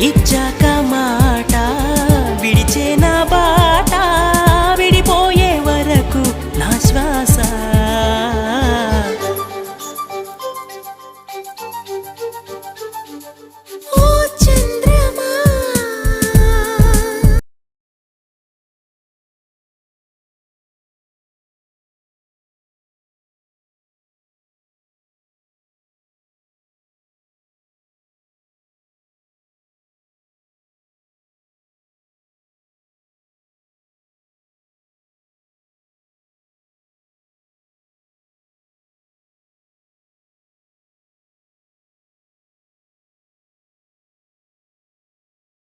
ఇచ్చాక మా